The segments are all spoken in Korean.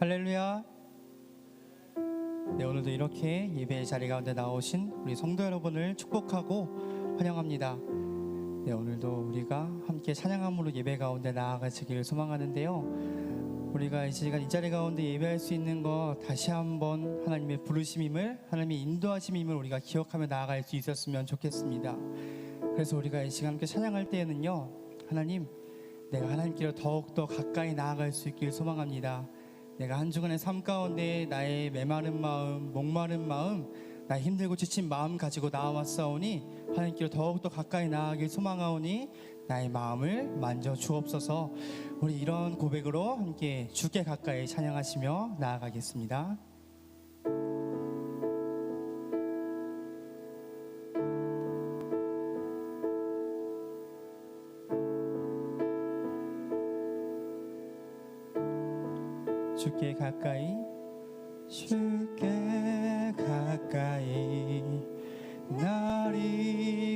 할렐루야. 네, 오늘도 이렇게 예배의 자리 가운데 나오신 우리 성도 여러분을 축복하고 환영합니다. 네, 오늘도 우리가 함께 찬양함으로 예배 가운데 나아가시기를 소망하는데요. 우리가 이 시간 이 자리 가운데 예배할 수 있는 것 다시 한번 하나님의 부르심임을 하나님의 인도하심임을 우리가 기억하며 나아갈 수 있었으면 좋겠습니다. 그래서 우리가 이 시간 함께 찬양할 때에는요. 하나님 내가 하나님께로 더욱더 가까이 나아갈 수 있길 소망합니다. 내가 한 주간의 삶 가운데 나의 메마른 마음, 목마른 마음, 나의 힘들고 지친 마음 가지고 나와왔사오니 하나님께로 더욱더 가까이 나아가길 소망하오니 나의 마음을 만져 주옵소서. 우리 이런 고백으로 함께 주께 가까이 찬양하시며 나아가겠습니다. 주께 가까이 주께 가까이 날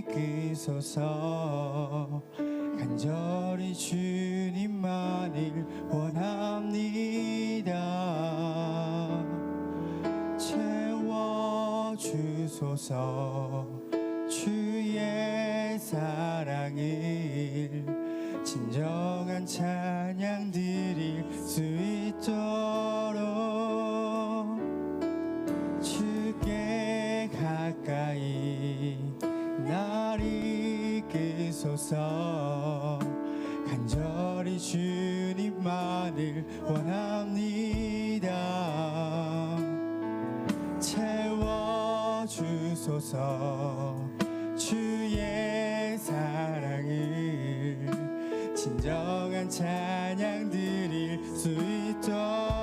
이끄소서. 간절히 주님만을 원합니다. 채워주소서. 주의 사랑을 진정한 찬양 드릴 수 있도 있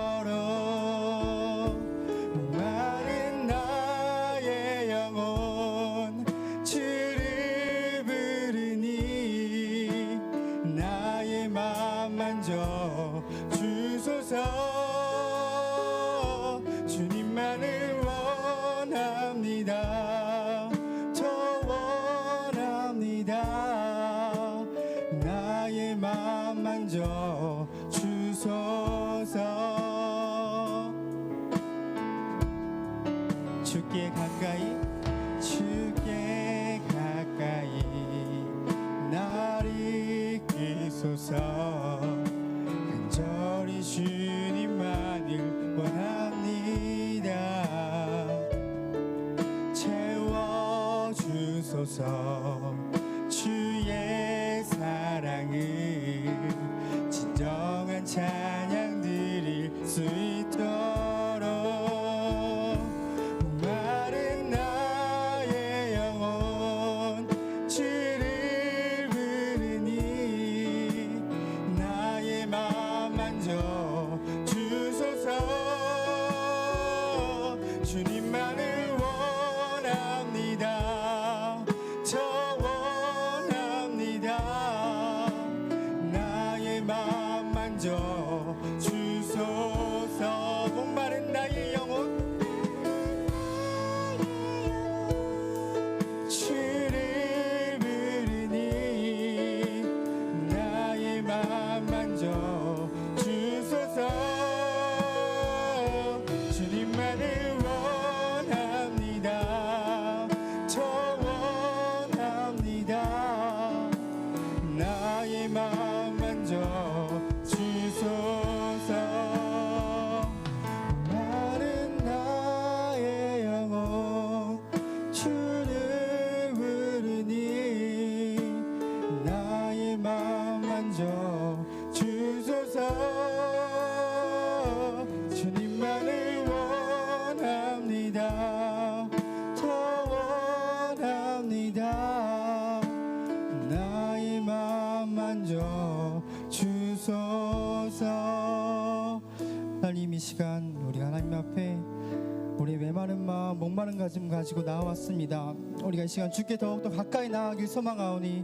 주께 가까이 마른 가슴 가지고 나왔습니다. 우리가 이 시간 주께 더욱더 가까이 나아가길 소망하오니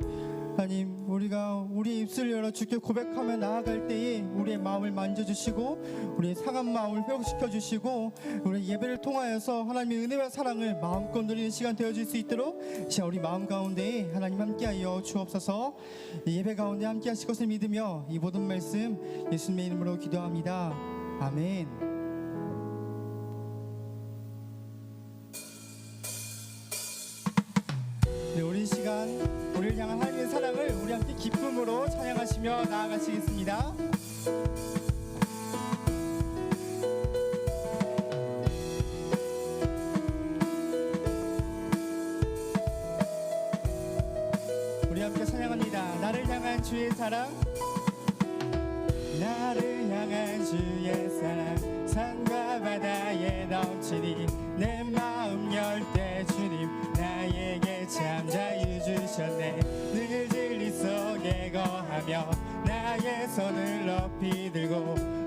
하나님 우리가 우리 입술 열어 주께 고백하며 나아갈 때에 우리의 마음을 만져주시고 우리의 상한 마음을 회복시켜 주시고 우리 예배를 통하여서 하나님의 은혜와 사랑을 마음껏 누리는 시간 되어질 수 있도록 이 시간 우리 마음 가운데 하나님 함께하여 주옵소서. 이 예배 가운데 함께하실 것을 믿으며 이 모든 말씀 예수님의 이름으로 기도합니다. 아멘. 네, 우리 시간 우리를 향한 하나님의 사랑을 우리 함께 기쁨으로 찬양하시며 나아가시겠습니다. 우리 함께 찬양합니다. 나를 향한 주의 사랑 나를 향한 주의 사랑 산과 바다에 넘치니 나의 손을 높이 들고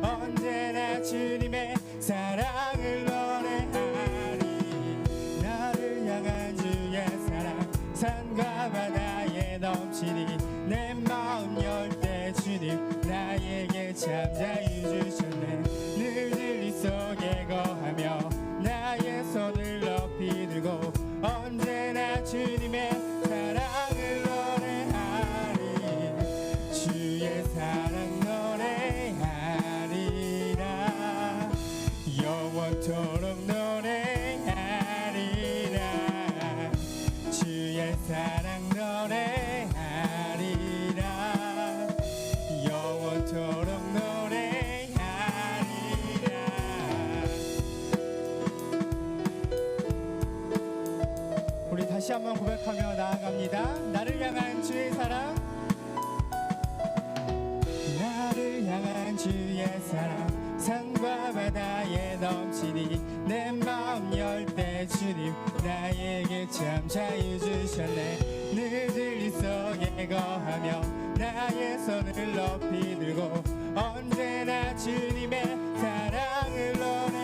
영원토록 노래하리라 주의 사랑 노래하리라 영원토록 노래하리라 우리 다시 한번 고백하며 나아갑니다. 나를 향한 주의 사랑. 나를 향한 주의 사랑 바다에 넘치니 내 마음 열 때 주님 나에게 참 자유 주셨네. 늘 진리 속에 거하며 나의 손을 높이 들고 언제나 주님의 사랑을 노래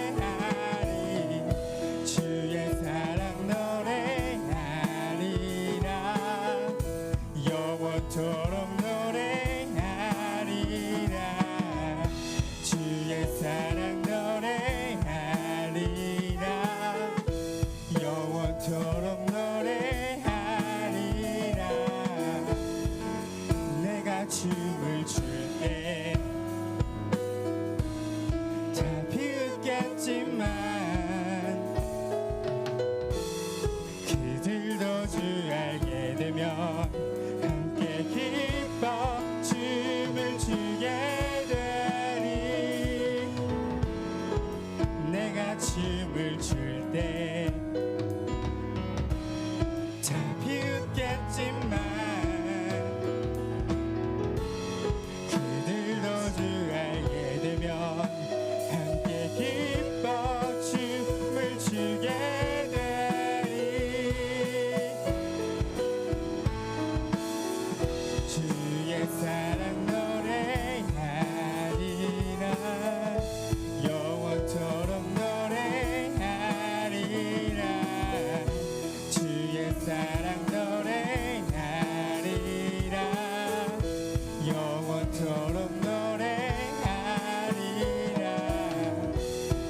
영원토록 노래하리라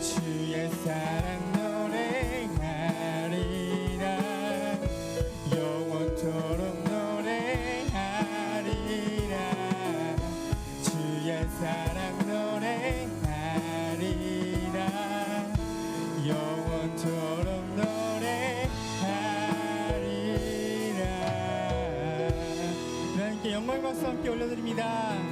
주의 사랑 노래하리라 영원토록 노래하리라 주의 사랑 노래하리라 영원토록 노래하리라. 하나님께 영광 박수 함께 올려드립니다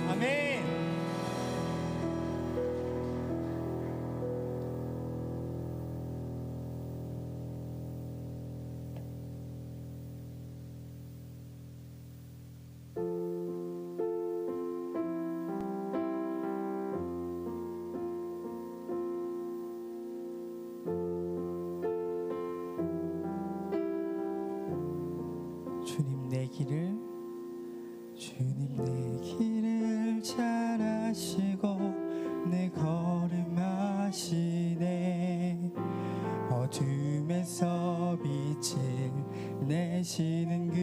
아시네 어둠에서 빛을 내시는 그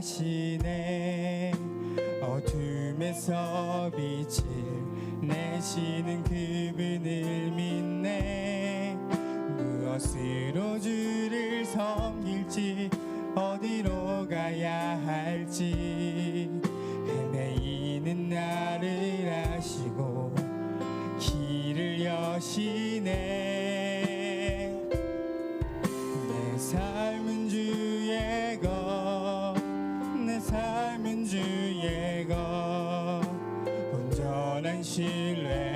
걸음하시네. 어둠에서 빛을 내시는 그분을 믿네. 무엇으로 주를 섬길지 어디로 가야 할지. 살면 주의가 온전한 신뢰.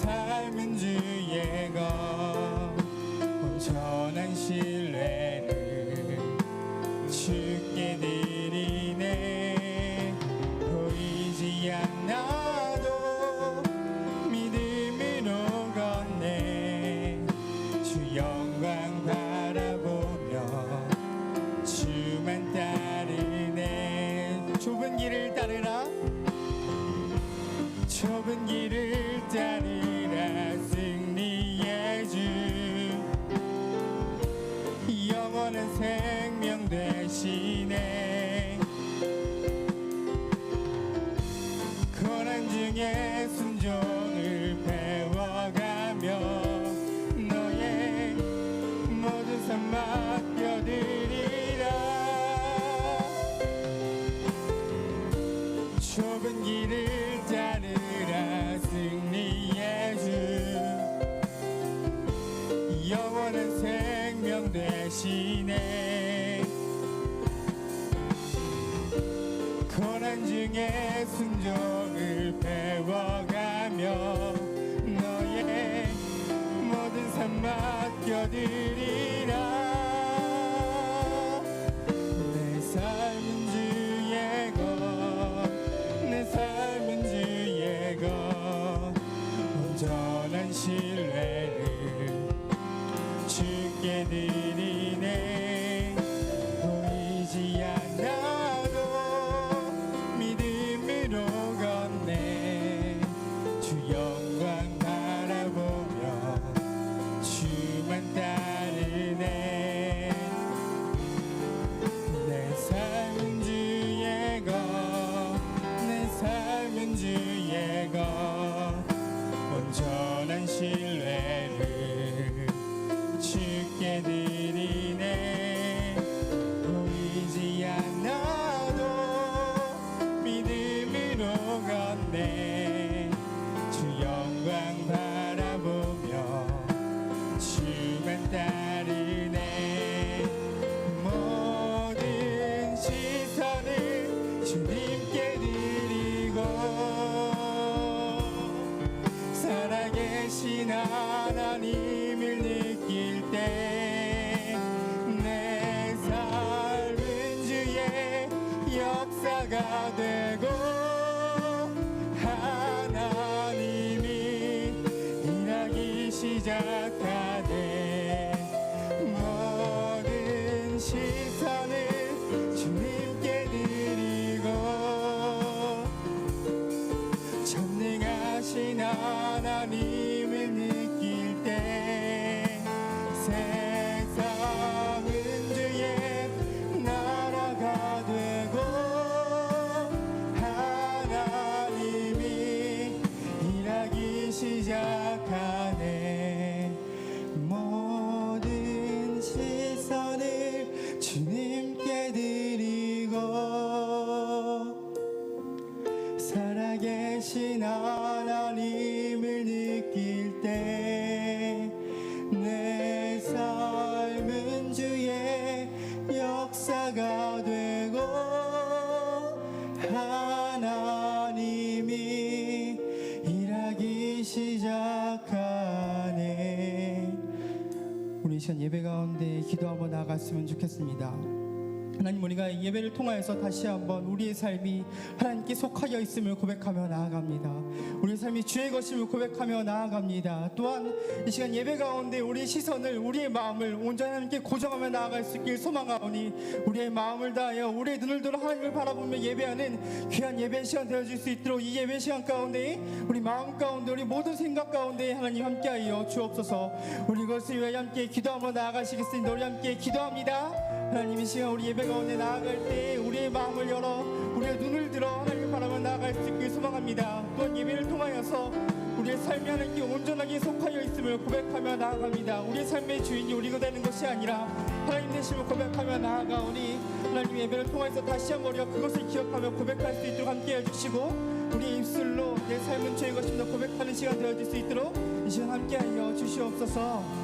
삶은 주의 것 온전한 신뢰 대신에 고난 중에 순종을 배워가며 너의 모든 삶 맡겨드리네 시작하네 우리 이 시간 예배 가운데 기도 한번 나갔으면 좋겠습니다. 하나님 우리가 예배를 통하여서 다시 한번 우리의 삶이 하나님께 속하여 있음을 고백하며 나아갑니다. 우리의 삶이 주의 것임을 고백하며 나아갑니다. 또한 이 시간 예배 가운데 우리의 시선을 우리의 마음을 온전히 하나님께 고정하며 나아갈 수 있길 소망하오니 우리의 마음을 다하여 우리의 눈을 들어 하나님을 바라보며 예배하는 귀한 예배 시간 되어질 수 있도록 이 예배 시간 가운데 우리 마음 가운데 우리 모든 생각 가운데 하나님 함께하여 주옵소서 우리 것을 위하여 함께 기도하며 나아가시겠습니다. 우리 함께 기도합니다. 하나님 이 시간 우리 예배 가운데 나아갈 때 우리의 마음을 열어 우리의 눈을 들어 하나님을 바라보며 나아갈 수 있길 소망합니다. 또한 예배를 통하여서 우리의 삶이 하나님께 온전하게 속하여 있음을 고백하며 나아갑니다. 우리의 삶의 주인이 우리가 되는 것이 아니라 하나님 되심을 고백하며 나아가오니 하나님 예배를 통해서 다시 한번 우리가 그것을 기억하며 고백할 수 있도록 함께 해주시고 우리 입술로 내 삶은 죄의 것입니다 고백하는 시간 되어질 수 있도록 이 시간 함께하여 주시옵소서